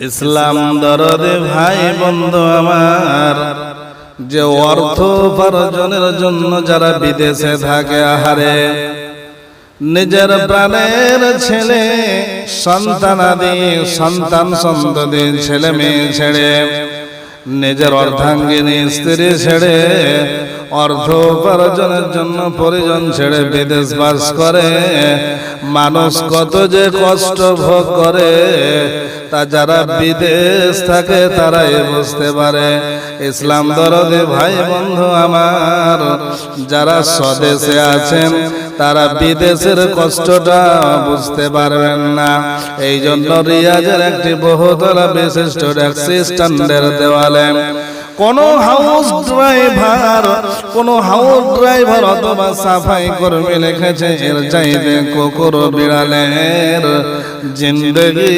ইসলাম দরদে ভাই বন্ধু আমার, যে অর্থ উপার্জনের জন্য যারা বিদেশে থাকে, আহারে, নিজের প্রাণের ছেলে সন্তানাদি সন্তান সন্ততি, ছেলে মেয়ে ছেড়ে, নিজের অর্ধাঙ্গিনী স্ত্রী ছেড়ে অর্থ উপার্জনের জন্য পরিজন ছেড়ে বিদেশ বাস করে। মানুষ কত যে কষ্ট ভোগ করে, তা যারা বিদেশ থাকে তারাই বুঝতে পারে। ইসলাম দরদে ভাই বন্ধু আমার, যারা স্বদেশে আছেন, তারা বিদেশের কষ্টটা বুঝতে পারবেন না। এই জন্য রিয়াজের একটি বহুতলা বিশিষ্ট ট্যাক্সি স্ট্যান্ডের দেওয়ালে কোন হাউস ড্রাইভার কোন হাউস ড্রাইভার অথবা সাফাই কর্মী লিখেছে, এর চাইতে কুকুর বিড়ালের জিন্দগি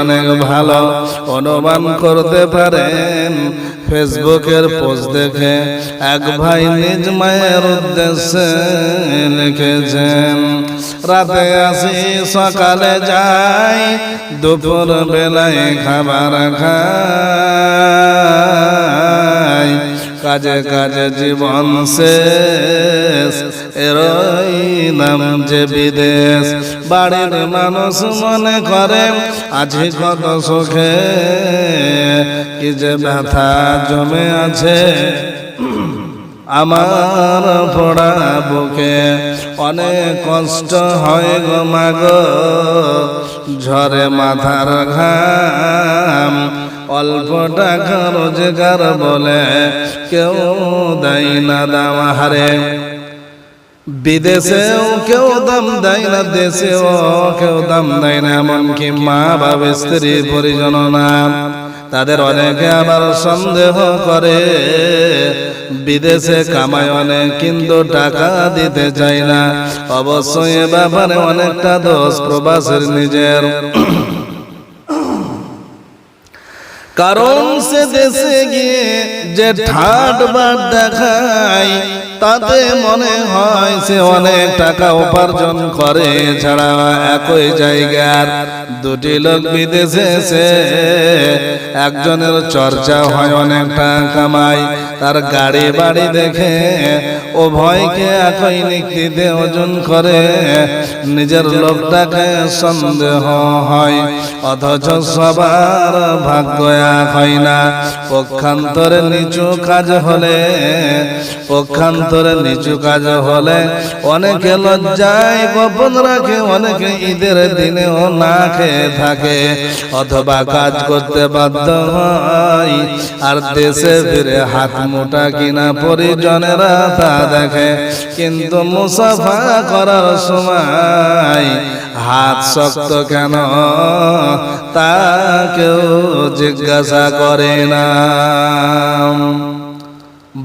অনেক ভালো। অনুমান করতে পারেন ফেসবুকের পোস্ট দেখে এক ভাই নিজ মায়ের উদ্দেশ্যে লিখেছেন, রাতে আসি, সকালে যাই, দুপুর বেলায় খাবার খাই। কাজে কাজে জীবন শেষ, এরই নাম যে বিদেশ। বাড়ির মানুষ মনে করে আছি কত সুখে, কি যে ব্যথা জমে আছে। আমার পড়া বুকে অনেক কষ্ট হয় গো মাগো ঝরে মাথার ঘাম। অল্প টাকা রোজগার বলে কেউ দেয় না দাম হারে। বিদেশেও কেউ দাম দেয় না, দেশেও কেউ দাম দেয় না, এমনকি মা বাবা স্ত্রী পরিজন না। তাদের অনেকে আবার সন্দেহ করে, বিদেশে কামায় অনেক, কিন্তু টাকা দিতে চায় না। অবশ্যই এ ব্যাপারে অনেকটা দোষ প্রবাসের নিজের। কারণ সে দেশে গিয়ে যে ঠাট বাট দেখায় তাতে মনে হয় সে অনেক টাকা উপার্জন করে, ছাড়া একই জায়গার দুটি লোক বিদেশে এসে একজনের চর্চা হয়, অনেক টাকা কামাই তার গাড়ি বাড়ি দেখে ও ভয়কে একই নিক্তিতে ওজন করে, নিজের লোকটাকে সন্দেহ হয়, অথচ সবার ভাগ্য এক হয় না, পক্ষান্তরে নিচু কাজ হলে পক্ষান্তরে নিচু কাজ হলে অনেকে লজ্জায় গোপন রাখে, অনেকে ঈদের দিনেও না খেয়ে থাকে। অথবা কাজ করতে বাধ্য হয়, আর দেশে ফিরে হাত মোটা কিনা পরিজনেরা তা দেখে। কিন্তু মুসাফা করার সময় হাত শক্ত কেন? তা কেউ জিজ্ঞাসা করে না।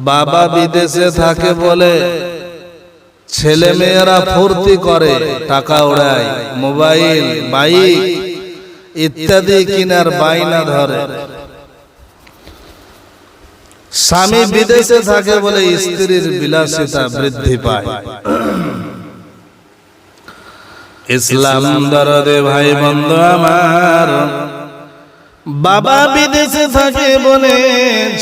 বাবা বিদেশে থাকে বলে ছেলে মেয়েরা ফুর্তি করে, টাকা ওড়ায় মোবাইল, বাইক ইত্যাদি কিনার বাইনা ধরে। স্বামী বিদেশে থাকে বলে স্ত্রীর বিলাসিতা বৃদ্ধি পায়। ইসলাম দরদে ভাই বন্ধু আমার বাবা বিদেশে থাকে বলে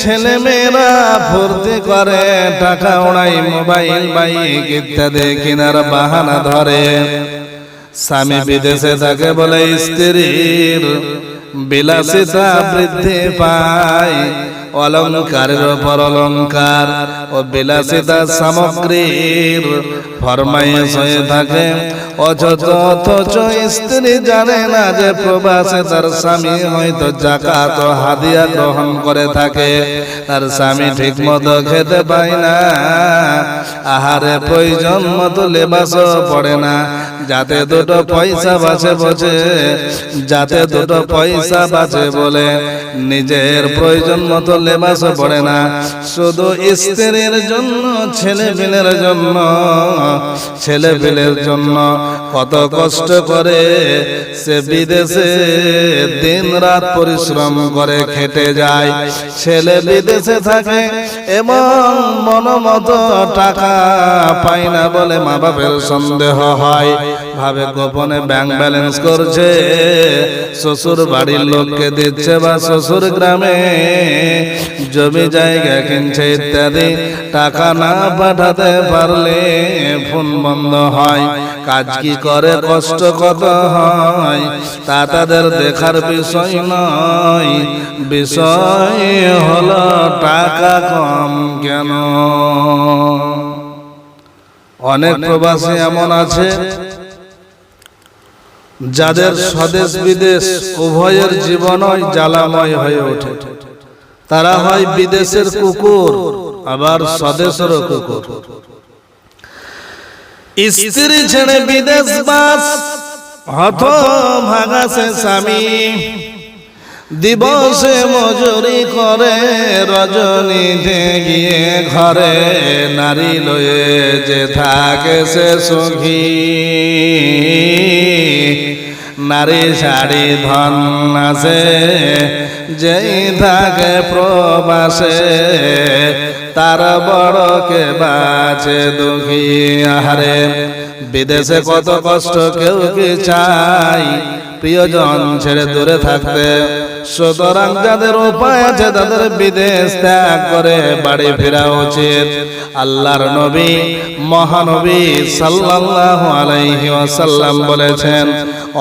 ছেলে মেয়েরা ফুর্তি করে, টাকা ওড়াই মোবাইল, বাইক ইত্যাদি কেনার বাহানা ধরে। স্বামী বিদেশে থাকে বলে স্ত্রীর বিলাসিতা বৃদ্ধি পায়। অলঙ্কারের ওপর অলঙ্কার ও বিলাসিতা সামগ্রীর ফরমাইশ হয়ে থাকে। অথচ স্ত্রী জানে না যে প্রবাসে তার স্বামী হয়তো জাকাত হাদিয়া গ্রহণ করে থাকে। তার স্বামী ঠিক মতো খেতে পায় না। আহারে প্রয়োজন মতো লেবাসও পড়ে না। যাতে দুটো পয়সা বাঁচে বসে যাতে দুটো পয়সা বাঁচে বলে। নিজের প্রয়োজন মতো লেবাস পড়ে না। শুধু স্ত্রীর জন্য ছেলে পিলের জন্য ছেলে পিলের জন্য কত কষ্ট করে সে বিদেশে দিন রাত পরিশ্রম করে খেটে যায়। ছেলে বিদেশে থাকে এবং মন মতো টাকা পায় না বলে মা বাপের সন্দেহ হয়। ভাবে গোপনে ব্যাংক ব্যালেন্স করছে। শ্বশুর বাড়ির লোককে দিচ্ছে বা শ্বশুর গ্রামে। জমি জায়গা কিনছে ইত্যাদি। টাকা না পাঠাতে পারলে ফোন বন্ধ হয়। কাজ কি করে? কষ্ট কত হয়? তা তাদের দেখার বিষয় নয়। বিষয় হলো টাকা কম কেন? অনেক প্রবাসী এমন আছে যাদের স্বদেশ বিদেশ উভয়ের জীবনই জ্বালাময় হয়ে ওঠে। তারা হয় বিদেশের কুকুর, আবার স্বদেশেরও কুকুর। স্ত্রী ছেড়ে বিদেশ বাস হত ভাগাছে স্বামী। দিবসে মজুরি করে রজনীতে গিয়ে ঘরে নারী লয়ে যে থাকে সে সুখী। নারী শাড়ি ধন আছে যেই থাকে প্রবাসে তার বড় কে বাঁচে দুঃখী আহারে। বিদেশে কত কষ্ট কেউ কি চাই প্রিয়জন ছেড়ে দূরে থাকতে। সুতরাং যাদের উপায় আছে তাদের বিদেশ ত্যাগ করে বাড়ি ফেরা উচিত আল্লাহর নবী মহানবী সাল্লাল্লাহু আলাইহি ওয়াসাল্লাম বলেছেন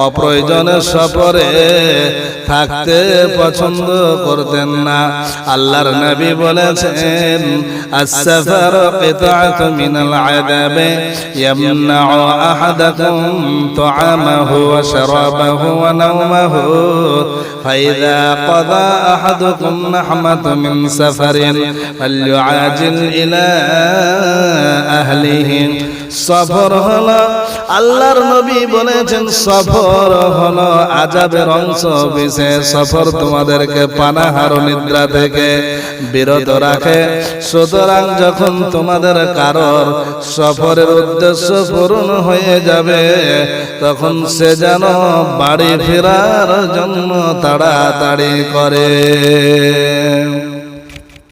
অপ্রয়োজনে সফরে থাকতে পছন্দ করতেন না আল্লাহর নবী বলেছেন السفر قطعة من العذاب يمنع أحدكم طعامه وشرابه ونومه فإذا قضى أحدكم نحمة من سفر فليعاجل إلى أهله সফর হলো আল্লাহর নবী বলেছেন, সফর হলো আজাবের অংশ, বিশেষ সফর তোমাদেরকে পানাহার নিদ্রা থেকে বিরত রাখে। সুতরাং যখন তোমাদের কারোর সফরের উদ্দেশ্য পূরণ হয়ে যাবে, তখন সে যেন বাড়ি ফেরার জন্য তাড়াতাড়ি করে।